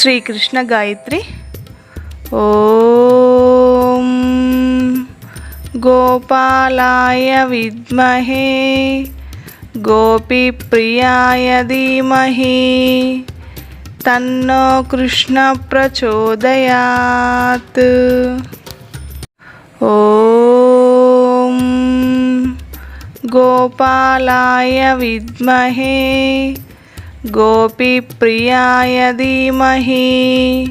శ్రీకృష్ణ గాయత్రి. ఓం గోపాలాయ విద్మహే గోపీప్రియాయ ధీమహి తన్నో కృష్ణ ప్రచోదయాత్. ఓం గోపాలాయ విద్మహే గోపీప్రియాయ ధీమహి.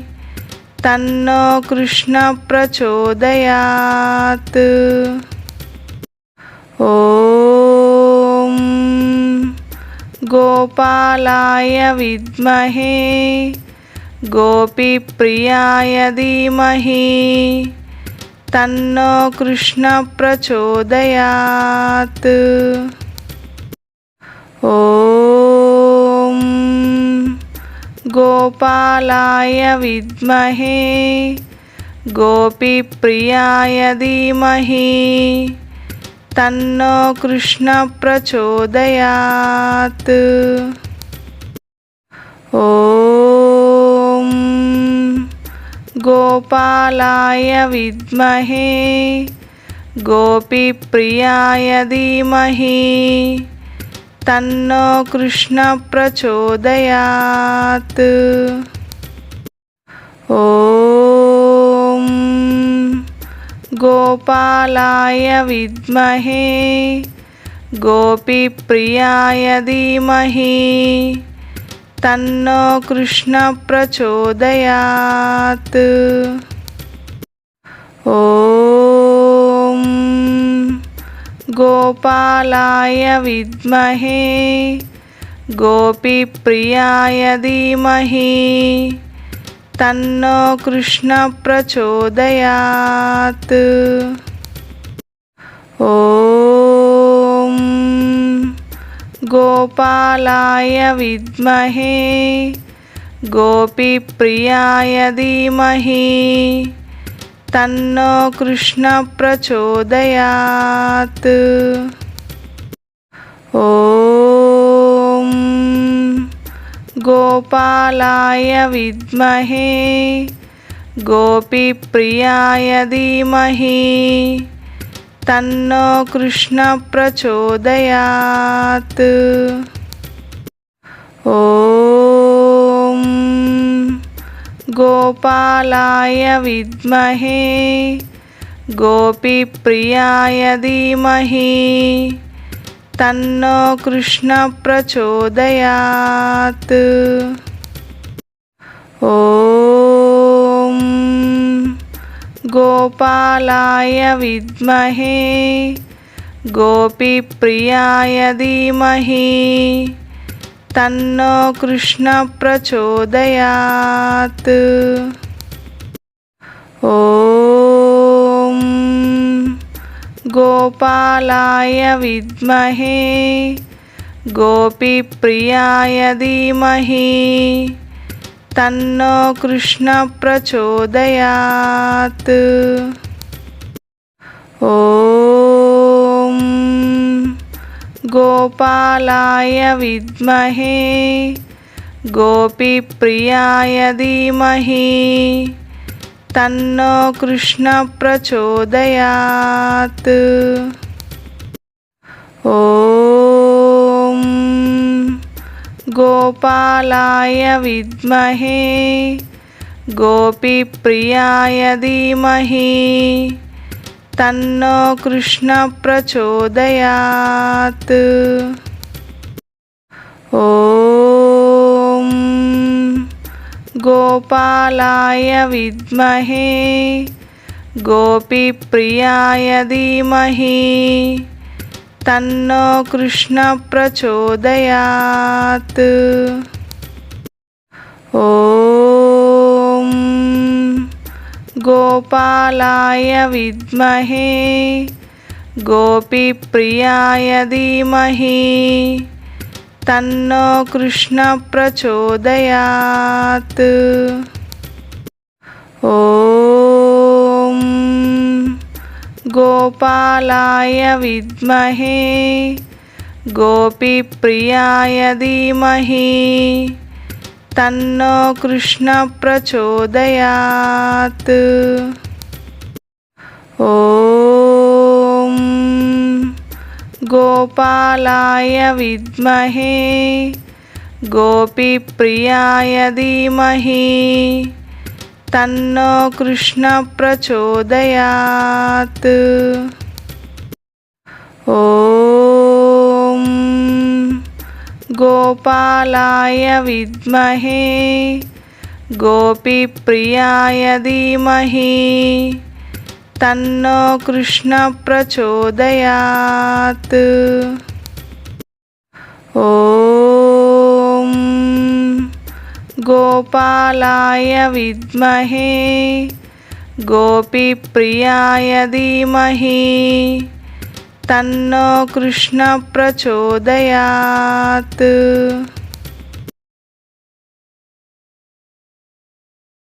తన్నో కృష్ణ ప్రచోదయాత్. ఓం గోపాలాయ విద్మహే. గోపీప్రియాయ ధీమహి. తన్నో కృష్ణ గోపాలాయ విద్మహే గోపీప్రియాయ ధీమహి తన్నో కృష్ణ ప్రచోదయాత్. ఓం గోపాలాయ విద్మహే గోపీప్రియాయ ధీమహి. తన్నో కృష్ణ ప్రచోదయాత్. ఓం గోపాలాయ విద్మహే గోపిప్రియాయ ధీమహి తన్నో కృష్ణ ప్రచోదయాత్. ఓం గోపాలాయ విద్మహే గోపీప్రియాయ ధీమహి తన్నో కృష్ణ ప్రచోదయాత్. ఓం గోపాలాయ విద్మహే గోపీప్రియాయ ధీమహి. తన్నో కృష్ణ ప్రచోదయాత్. ఓం గోపాలాయ విద్మహే గోపీప్రియాయ ధీమహి తన్నో కృష్ణ ప్రచోదయాత్. ఓం గోపాలాయ విద్మహే గోపీప్రియాయ ధీమహి తన్నో కృష్ణ ప్రచోదయాత్. ఓం గోపాలాయ విద్మహే గోపీప్రియాయ ధీమహి. తన్నో కృష్ణ ప్రచోదయాత్. ఓం గోపాలాయ విద్మహే గోపిప్రియాయ ధీమహి తన్నో కృష్ణ ప్రచోదయాత్. గోపాలాయ విద్మహే గోపీప్రియాయ ధీమహి తన్నో కృష్ణ ప్రచోదయాత్. ఓం గోపాలాయ విద్మహే గోపీప్రియాయ ధీమహి. తన్నో కృష్ణ ప్రచోదయాత్. ఓం గోపాలాయ విద్మహే గోపిప్రియాయ ధీమహి తన్నో కృష్ణ ప్రచోదయాత్. ఓం గోపాలాయ విద్మహే గోపీప్రియాయ ధీమహి తన్నో కృష్ణ ప్రచోదయాత్. ఓం గోపాలాయ విద్మహే గోపీప్రియాయ ధీమహి. తన్నో కృష్ణ ప్రచోదయాత్. ఓం గోపాలాయ విద్మహే గోపీప్రియాయ ధీమహి తన్నో కృష్ణ ప్రచోదయాత్. ఓం గోపాలాయ విద్మహే గోపీప్రియాయ ధీమహి తన్నో కృష్ణ ప్రచోదయాత్. ఓం గోపాలాయ విద్మహే గోపీప్రియాయ ధీమహి. తన్నో కృష్ణ ప్రచోదయాత్.